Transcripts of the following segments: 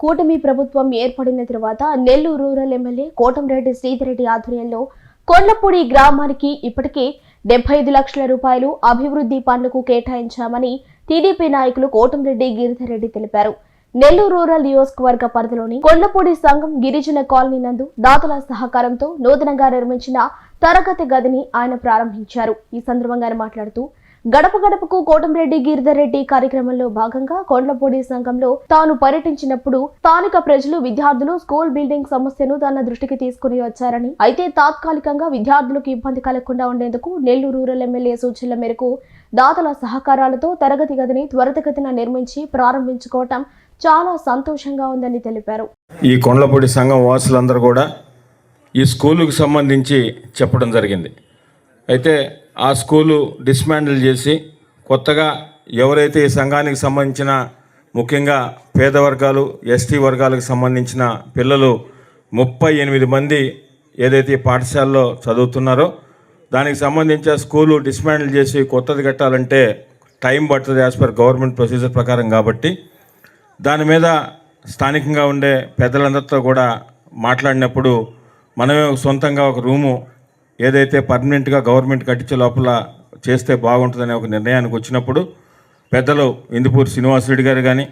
కూటమి ప్రభుత్వం ఏర్పడిన తర్వాత నెల్లూరు రూరల్ ఎమ్మెల్యే కోటంరెడ్డి శ్రీధరెడ్డి ఆధ్వర్యంలో కొండపూడి గ్రామానికి ఇప్పటికే డెబ్బై ఐదు లక్షల రూపాయలు అభివృద్ధి పనులకు కేటాయించామని టీడీపీ నాయకులు కోటంరెడ్డి గిరిధర్ రెడ్డి తెలిపారు. నెల్లూరు రూరల్ నియోజకవర్గ పరిధిలోని కొండపూడి సంఘం గిరిజన కాలనీ నందు దాతల సహకారంతో నూతనంగా నిర్మించిన తరగతి గదిని ఆయన ప్రారంభించారు. ఈ సందర్భంగా మాట్లాడుతూ గడప గడపకు కోటంరెడ్డి గిరిధర్ రెడ్డి కార్యక్రమంలో భాగంగా కొండపూడి సంఘంలో తాను పర్యటించినప్పుడు స్థానిక ప్రజలు విద్యార్థులు స్కూల్ బిల్డింగ్ సమస్యను తన దృష్టికి తీసుకుని వచ్చారని. అయితే తాత్కాలికంగా విద్యార్థులకు ఇబ్బంది కలగకుండా ఉండేందుకు నెల్లూరు రూరల్ ఎమ్మెల్యే సూచనల మేరకు దాతల సహకారాలతో తరగతి గదిని త్వరితగతిన నిర్మించి ప్రారంభించుకోవటం చాలా సంతోషంగా ఉందని తెలిపారు. ఈ కొండపూడి సంఘం వాసులందరూ కూడా ఈ స్కూలుకు సంబంధించి చెప్పడం జరిగింది. అయితే ఆ స్కూలు డిస్మాండిల్ చేసి కొత్తగా ఎవరైతే ఈ సంఘానికి సంబంధించిన ముఖ్యంగా పేద వర్గాలు ఎస్టీ వర్గాలకు సంబంధించిన పిల్లలు ముప్పై ఎనిమిది మంది ఏదైతే పాఠశాలలో చదువుతున్నారో దానికి సంబంధించిన స్కూలు డిస్మాండిల్ చేసి కొత్తది కట్టాలంటే టైం పడుతుంది యాజ్ పర్ గవర్నమెంట్ ప్రొసీజర్ ప్రకారం కాబట్టి. దాని మీద స్థానికంగా ఉండే పెద్దలందరితో కూడా మాట్లాడినప్పుడు మనమే సొంతంగా ఒక రూము ఏదైతే పర్మనెంట్గా గవర్నమెంట్ కట్టించే లోపల చేస్తే బాగుంటుందనే ఒక నిర్ణయానికి వచ్చినప్పుడు పెద్దలు ఇందుపూరి శ్రీనివాసరెడ్డి గారు కానీ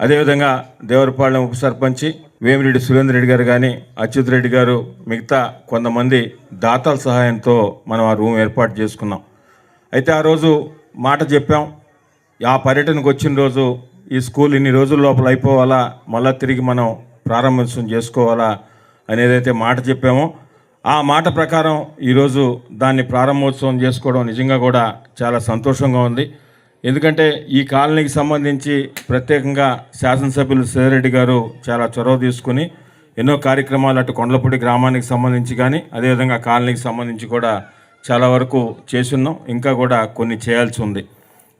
అదేవిధంగా దేవరపాలెం ఉప సర్పంచి వేమిరెడ్డి సురేందర్ రెడ్డి గారు కానీ అచ్యుత్ రెడ్డి గారు మిగతా కొంతమంది దాతల సహాయంతో మనం ఆ రూమ్ ఏర్పాటు చేసుకున్నాం. అయితే ఆ రోజు మాట చెప్పాం ఆ పర్యటనకు వచ్చిన రోజు ఈ స్కూల్ ఇన్ని రోజుల లోపల అయిపోవాలా మళ్ళీ తిరిగి మనం ప్రారంభోత్సవం చేసుకోవాలా అనేదైతే మాట చెప్పామో ఆ మాట ప్రకారం ఈరోజు దాన్ని ప్రారంభోత్సవం చేసుకోవడం నిజంగా కూడా చాలా సంతోషంగా ఉంది. ఎందుకంటే ఈ కాలనీకి సంబంధించి ప్రత్యేకంగా శాసనసభ్యులు సేరెడ్డి గారు చాలా చొరవ తీసుకుని ఎన్నో కార్యక్రమాలు అటు కొండలపూడి గ్రామానికి సంబంధించి కానీ అదేవిధంగా కాలనీకి సంబంధించి కూడా చాలా వరకు చేసున్నాం ఇంకా కూడా కొన్ని చేయాల్సి ఉంది.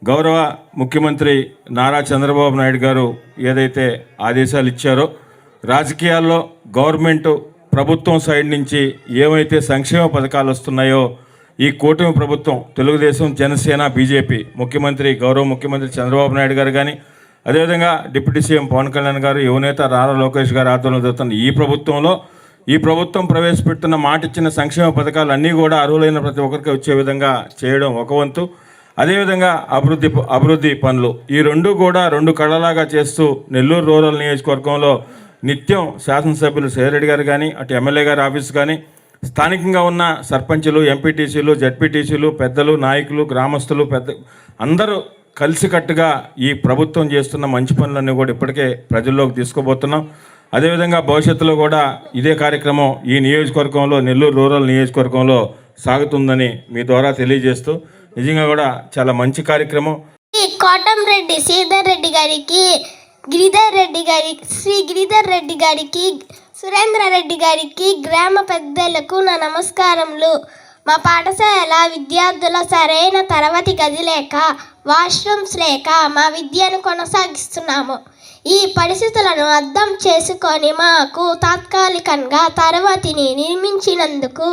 గౌరవ ముఖ్యమంత్రి నారా చంద్రబాబు నాయుడు గారు ఏదైతే ఆదేశాలు ఇచ్చారో రాజకీయాల్లో గవర్నమెంట్ ప్రభుత్వం సైడ్ నుంచి ఏమైతే సంక్షేమ పథకాలు వస్తున్నాయో ఈ కూటమి ప్రభుత్వం తెలుగుదేశం జనసేన బీజేపీ ముఖ్యమంత్రి గౌరవ ముఖ్యమంత్రి చంద్రబాబు నాయుడు గారు కానీ అదేవిధంగా డిప్యూటీ సీఎం పవన్ కళ్యాణ్ గారు యువనేత రారా లోకేష్ గారు ఆధ్వర్యంలో జరుగుతున్న ఈ ప్రభుత్వంలో ఈ ప్రభుత్వం ప్రవేశపెడుతున్న మాట ఇచ్చిన సంక్షేమ పథకాలు అన్నీ కూడా అర్హులైన ప్రతి ఒక్కరికి వచ్చే విధంగా చేయడం ఒక వంతు. అదేవిధంగా అభివృద్ధి అభివృద్ధి పనులు. ఈ రెండు కూడా రెండు కళ్ళలాగా చేస్తూ నెల్లూరు రూరల్ నియోజకవర్గంలో నిత్యం శాసనసభ్యులు సేరెడ్డి గారు కానీ అటు ఎమ్మెల్యే గారి ఆఫీస్ కానీ స్థానికంగా ఉన్న సర్పంచులు ఎంపీటీసీలు జడ్పీటీసీలు పెద్దలు నాయకులు గ్రామస్తులు పెద్ద అందరూ కలిసికట్టుగా ఈ ప్రభుత్వం చేస్తున్న మంచి పనులన్నీ కూడా ఇప్పటికే ప్రజల్లోకి తీసుకోబోతున్నాం అదేవిధంగా భవిష్యత్తులో కూడా ఇదే కార్యక్రమం ఈ నియోజకవర్గంలో నెల్లూరు రూరల్ నియోజకవర్గంలో సాగుతుందని మీ ద్వారా తెలియజేస్తూ నిజంగా కూడా చాలా మంచి కార్యక్రమం. కోటం రెడ్డి శ్రీధర్ రెడ్డి గారికి గిరిధర్ రెడ్డి గారి శ్రీ గిరిధర్ రెడ్డి గారికి సురేంద్ర రెడ్డి గారికి గ్రామ పెద్దలకు నా నమస్కారములు. మా పాఠశాల విద్యార్థుల సరైన తరగతి గది లేక వాష్రూమ్స్ లేక మా విద్యను కొనసాగిస్తున్నాము. ఈ పరిస్థితులను అర్థం చేసుకొని మాకు తాత్కాలికంగా తరగతిని నిర్మించినందుకు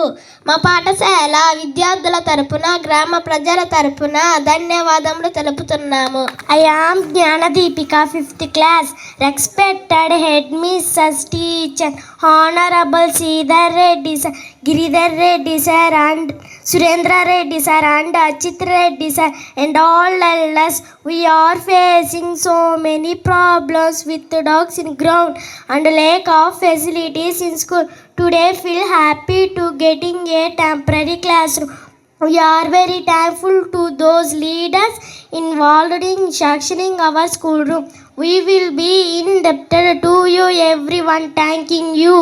మా పాఠశాల విద్యార్థుల తరపున గ్రామ ప్రజల తరపున ధన్యవాదములు తెలుపుతున్నాము. I am Gnanadeepika fifth class respected headmistress teacher honourable Sridhar Reddy sir Giridhar Reddy sir and Surendra Reddy sir and Achit Reddy sir and all elders, we are facing so many problems with the dogs in ground and lack of facilities in school. Today feel happy to getting a temporary classroom. We are very thankful to those leaders involved in structuring our schoolroom. We will be indebted to you everyone thanking you.